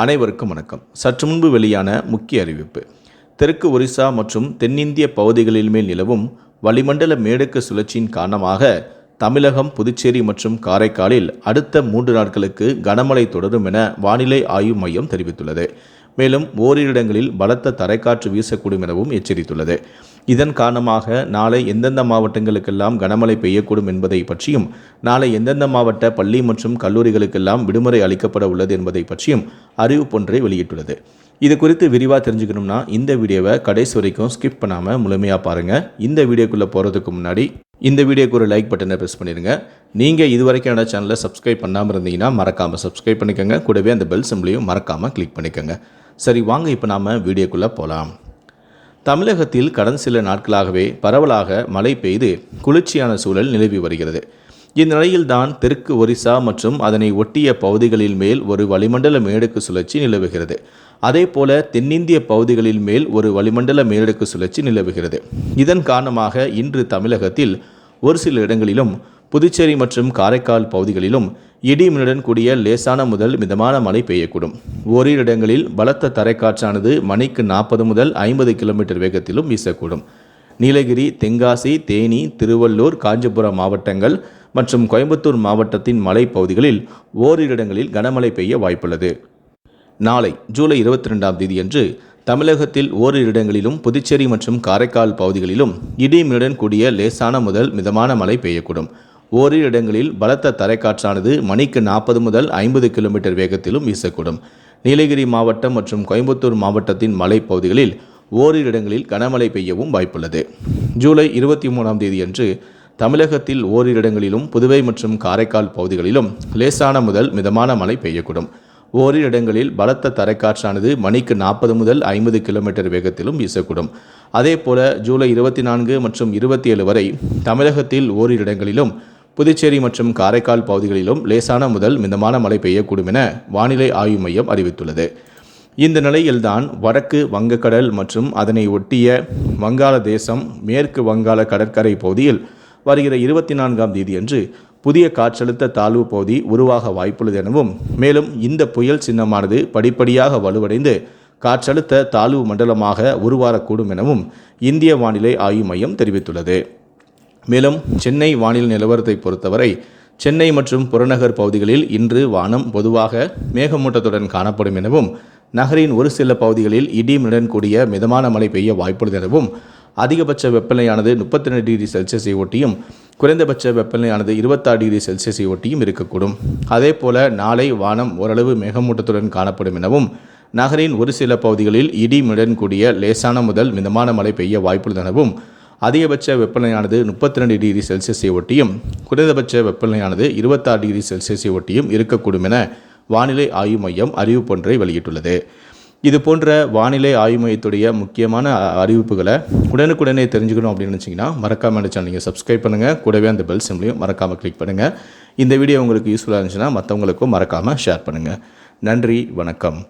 அனைவருக்கும் வணக்கம். சற்று முன்பு வெளியான முக்கிய அறிவிப்பு. தெற்கு ஒரிசா மற்றும் தென்னிந்திய பகுதிகளில் மேல் நிலவும் வளிமண்டல மேடக்கு சுழற்சியின் காரணமாக தமிழகம் புதுச்சேரி மற்றும் காரைக்காலில் அடுத்த மூன்று நாட்களுக்கு கனமழை தொடரும் என வானிலை ஆய்வு மையம் தெரிவித்துள்ளது. மேலும் ஓரிரு இடங்களில் பலத்த தரைக்காற்று வீசக்கூடும் எனவும் எச்சரித்துள்ளது. இதன் காரணமாக நாளை எந்தெந்த மாவட்டங்களுக்கெல்லாம் கனமழை பெய்யக்கூடும் என்பதை பற்றியும் நாளை எந்தெந்த மாவட்ட பள்ளி மற்றும் கல்லூரிகளுக்கெல்லாம் விடுமுறை அளிக்கப்பட உள்ளது என்பதை பற்றியும் அறிவிப்பொன்றை வெளியிட்டுள்ளது. இது குறித்து விரிவாக தெரிஞ்சுக்கணும்னா இந்த வீடியோவை கடைசி வரைக்கும் ஸ்கிப் பண்ணாமல் முழுமையாக பாருங்கள் இந்த வீடியோக்குள்ளே போகிறதுக்கு முன்னாடி இந்த வீடியோக்கு ஒரு லைக் பட்டனை ப்ரெஸ் பண்ணிடுங்க நீங்கள் இது வரைக்கும் என்னோட சேனலை சப்ஸ்கிரைப் பண்ணாமல் இருந்தீங்கன்னா மறக்காமல் சப்ஸ்கிரைப் பண்ணிக்கோங்க. கூடவே அந்த பெல் சிம்லையும் மறக்காமல் கிளிக் பண்ணிக்கோங்க. சரி வாங்க இப்போ நாம் வீடியோக்குள்ளே போகலாம் தமிழகத்தில் கடந்த சில நாட்களாகவே பரவலாக மழை பெய்து குளிர்ச்சியான சூழல் நிலவி வருகிறது. இந்நிலையில்தான் தெற்கு ஒரிசா மற்றும் அதனை ஒட்டிய பகுதிகளில் மேல் ஒரு வளிமண்டல மேடுக்கு சுழற்சி நிலவுகிறது. அதே போல தென்னிந்திய பகுதிகளில் மேல் ஒரு வளிமண்டல மேலடுக்கு சுழற்சி நிலவுகிறது. இதன் காரணமாக இன்று தமிழகத்தில் ஒரு சில இடங்களிலும் புதுச்சேரி மற்றும் காரைக்கால் பகுதிகளிலும் இடிமின்னுடன் கூடிய லேசான முதல் மிதமான மழை பெய்யக்கூடும். ஓரிரு இடங்களில் பலத்த தரைக்காற்றானது மணிக்கு நாற்பது முதல் ஐம்பது கிலோமீட்டர் வேகத்திலும் வீசக்கூடும். நீலகிரி தென்காசி தேனி திருவள்ளூர் காஞ்சிபுரம் மாவட்டங்கள் மற்றும் கோயம்புத்தூர் மாவட்டத்தின் மலைப்பகுதிகளில் ஓரிரு இடங்களில் கனமழை பெய்ய வாய்ப்புள்ளது. நாளை ஜூலை இருபத்தி ரெண்டாம் தேதியன்று தமிழகத்தில் ஓரிரு இடங்களிலும் புதுச்சேரி மற்றும் காரைக்கால் பகுதிகளிலும் இடிமின்னுடன் கூடிய லேசான முதல் மிதமான மழை பெய்யக்கூடும். ஓரிரு இடங்களில் பலத்த தரைக்காற்றானது மணிக்கு நாற்பது முதல் ஐம்பது கிலோமீட்டர் வேகத்திலும் வீசக்கூடும். நீலகிரி மாவட்டம் மற்றும் கோயம்புத்தூர் மாவட்டத்தின் மலைப்பகுதிகளில் ஓரிரு இடங்களில் கனமழை பெய்யவும் வாய்ப்புள்ளது. ஜூலை இருபத்தி மூணாம் தேதியன்று தமிழகத்தில் ஓரிரு இடங்களிலும் புதுவை மற்றும் காரைக்கால் பகுதிகளிலும் லேசான முதல் மிதமான மழை பெய்யக்கூடும். ஓரிரு இடங்களில் பலத்த தரைக்காற்றானது மணிக்கு நாற்பது முதல் ஐம்பது கிலோமீட்டர் வேகத்திலும் வீசக்கூடும். அதேபோல ஜூலை இருபத்தி நான்கு மற்றும் இருபத்தி ஏழு வரை தமிழகத்தில் ஓரிரு இடங்களிலும் புதுச்சேரி மற்றும் காரைக்கால் பகுதிகளிலும் லேசான முதல் மிதமான மழை பெய்யக்கூடும் என வானிலை ஆய்வு மையம் அறிவித்துள்ளது. இந்த நிலையில்தான் வடக்கு வங்கக்கடல் மற்றும் அதனை ஒட்டிய வங்காளதேசம் மேற்கு வங்காள கடற்கரை பகுதியில் வருகிற இருபத்தி நான்காம் தேதியன்று புதிய காற்றழுத்த தாழ்வு பகுதி உருவாக வாய்ப்புள்ளது எனவும் மேலும் இந்த புயல் சின்னமானது படிப்படியாக வலுவடைந்து காற்றழுத்த தாழ்வு மண்டலமாக உருவாரக்கூடும் எனவும் இந்திய வானிலை ஆய்வு மையம் தெரிவித்துள்ளது. மேலும் சென்னை வானிலை நிலவரத்தை பொறுத்தவரை சென்னை மற்றும் புறநகர் பகுதிகளில் இன்று வானம் பொதுவாக மேகமூட்டத்துடன் காணப்படும் எனவும் நகரின் ஒரு சில பகுதிகளில் இடியுடன் கூடிய மிதமான மழை பெய்ய வாய்ப்புள்ளது எனவும் அதிகபட்ச வெப்பநிலையானது முப்பத்தி ரெண்டு டிகிரி செல்சியஸை ஒட்டியும் குறைந்தபட்ச வெப்பநிலையானது இருபத்தாறு டிகிரி செல்சியஸை ஒட்டியும் இருக்கக்கூடும். அதே போல நாளை வானம் ஓரளவு மேகமூட்டத்துடன் காணப்படும் எனவும் நகரின் ஒரு சில பகுதிகளில் இடிமுடன் கூடிய லேசான முதல் மிதமான மழை பெய்ய வாய்ப்புள்ளது எனவும் அதிகபட்ச வெப்பநிலையானது முப்பத்தி ரெண்டு டிகிரி செல்சியஸை ஒட்டியும் குறைந்தபட்ச வெப்பநிலையானது இருபத்தாறு டிகிரி செல்சியஸை ஒட்டியும் இருக்கக்கூடும் என வானிலை ஆய்வு மையம் அறிவிப்பொன்றை வெளியிட்டுள்ளது. இது போன்ற வானிலை ஆய்வு மையத்துடைய முக்கியமான அறிவிப்புகளை உடனுக்குடனே தெரிஞ்சுக்கணும் அப்படின்னு நினச்சிங்கன்னா மறக்காமல் இந்த சேனல் நீங்கள் சப்ஸ்கிரைப் பண்ணுங்கள் கூடவே அந்த பெல் சிம்லையும் மறக்காமல் கிளிக் பண்ணுங்கள் இந்த வீடியோ உங்களுக்கு யூஸ்ஃபுல்லாக இருந்துச்சுன்னா மற்றவங்களுக்கும் மறக்காமல் ஷேர் பண்ணுங்கள் நன்றி வணக்கம்.